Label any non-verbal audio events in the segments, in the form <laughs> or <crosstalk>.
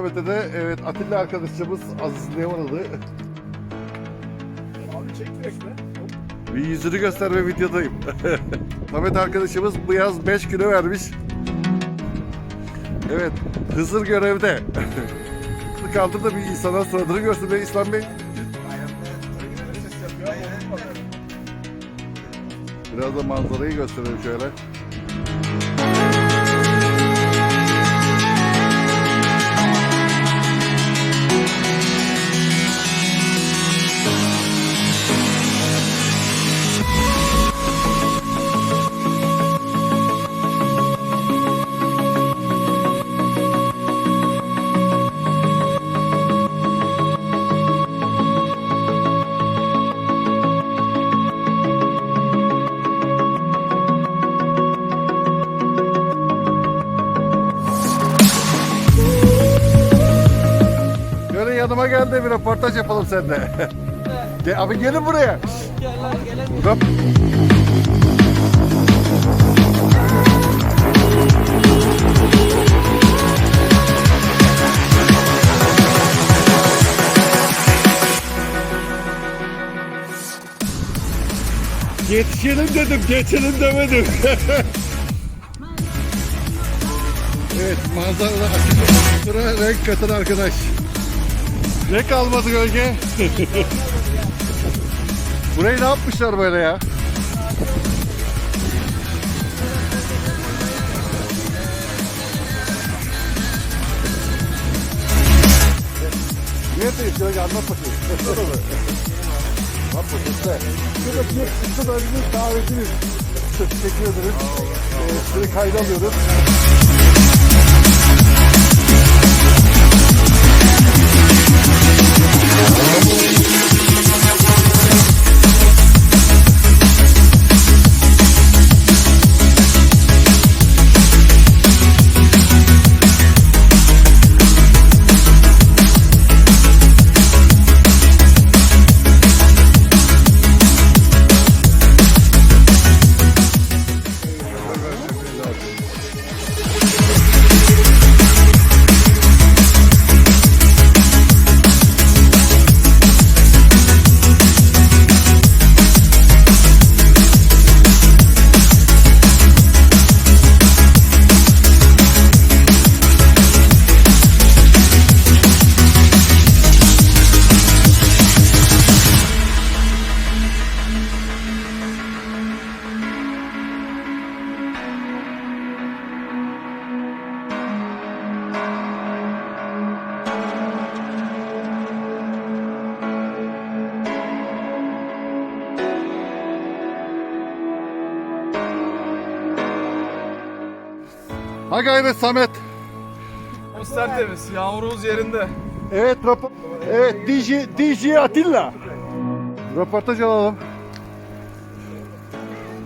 kilometrede evet Atilla arkadaşımız Azizli'ye uğradı. Abi çek direkt be. Bir yüzünü gösterme videodayım. <laughs> Samet arkadaşımız bu yaz 5 kilo vermiş. Evet, Hızır görevde. <laughs> Kaldır da bir insana suratını görsün be İslam Bey. Biraz da manzarayı gösterelim şöyle. Yanıma gel de bir röportaj yapalım seninle. Gel, abi gelin buraya. Burada Yetişelim dedim, geçelim demedim. <laughs> evet, manzara açık. Buraya renk katın arkadaş. Ne kalmadı gölge? <laughs> Burayı ne yapmışlar böyle ya? Neredeyiz gölge <laughs> anlat bakayım. Bak bakayım işte. Şurada bir üstü bölümümüz davetimiz. Çekiyoruz. Ee, Şurayı kayda alıyoruz. Ha gayret Samet. Biz tertemiz. Yağmurumuz yerinde. Evet, rap- evet DJ, DJ Atilla. Röportaj alalım.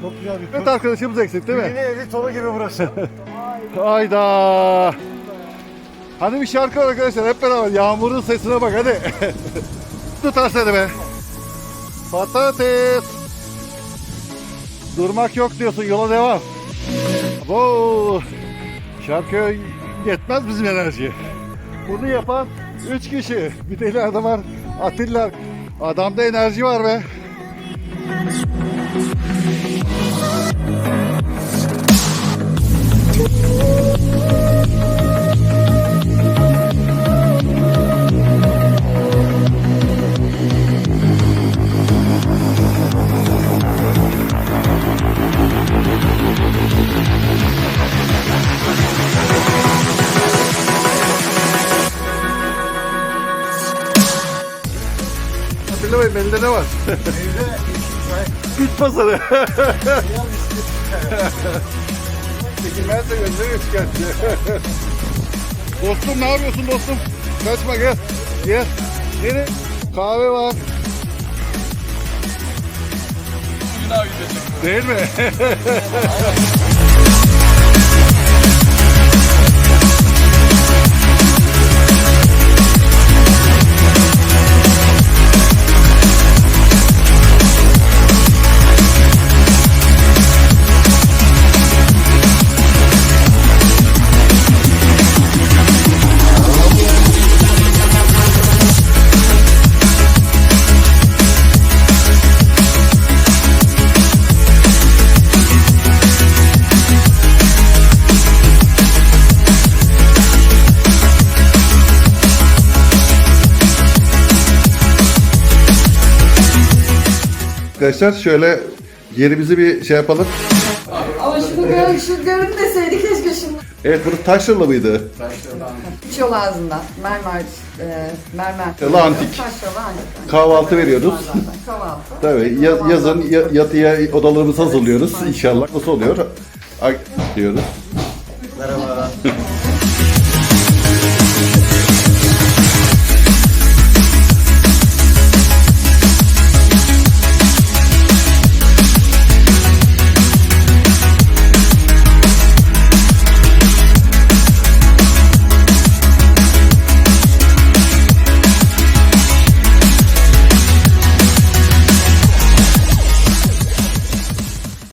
Çok güzel bir Evet arkadaşımız eksik değil mi? Yeni evli tonu gibi burası. <laughs> Hayda. Hani bir şarkı var arkadaşlar hep beraber yağmurun sesine bak hadi. <laughs> Tutar seni be. Patates. Durmak yok diyorsun yola devam. Bu şarkı yetmez bizim enerji. Bunu yapan 3 kişi. Bir de ileride var Atilla. Adamda enerji var be. Bey bende ne var? Bit pazarı. <laughs> Çekilmezse gönderiyor şikayetçi. dostum ne yapıyorsun dostum? Kaçma gel. Gel. Nere? Kahve var. Bugün daha gidecek. Değil mi? <laughs> arkadaşlar. Şöyle yerimizi bir şey yapalım. Ama şunu gör, şu görünmeseydi keşke şunu. Evet bunu taşralı mıydı? Hiç yol ağzında. Mermer, e, mermer. Taşralı antik. Taşralı antik. Kahvaltı veriyoruz. Kahvaltı. Tabii ya- yazın ya- yatıya odalarımızı hazırlıyoruz. İnşallah nasıl oluyor? Ay- diyoruz. Merhaba.